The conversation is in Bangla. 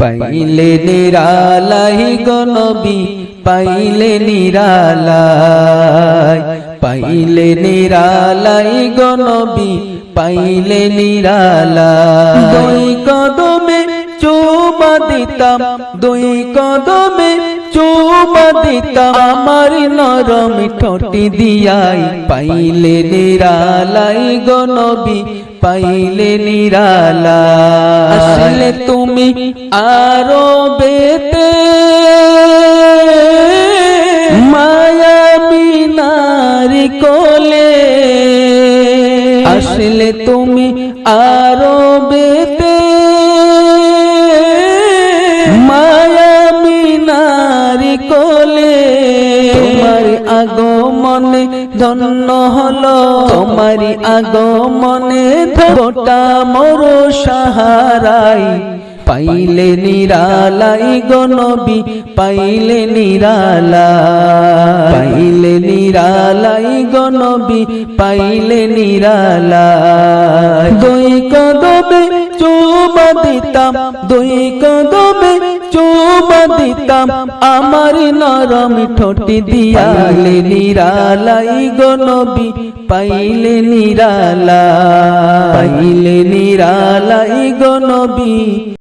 পাইলে নিরালাই গনবি পাইলে নিরালাই পাইলে নিরালাই গনবি পাইলে নিরালাই। দুই কদমে চুমা দিতাম, দুই কদমে চুমা দিতাম, আমার নরম ঠোঁটি দিয়াই, পাইলে নিরালাই গনবি পাইলে নিরালা। আসলে তুমি আরও বেতে মায়া মিনারি কোলে। আসলে তুমি আরও বেতে আগমনে ধন্য হলো। তোমার আগমনে ধোটা মোর সাহারাই পাইলে নিরালাই গনবি পাইলে নিরালা পাইলে নিরালাই গনবি পাইলে নিরালা দুই কদমে চুমা দিতাম, দুই কদমে দিতাম আমার নরম ঠোঁটি দিয়ালে নিরালাই গনবি পাইলে নিরালা পাইলে নিরালাই গনবি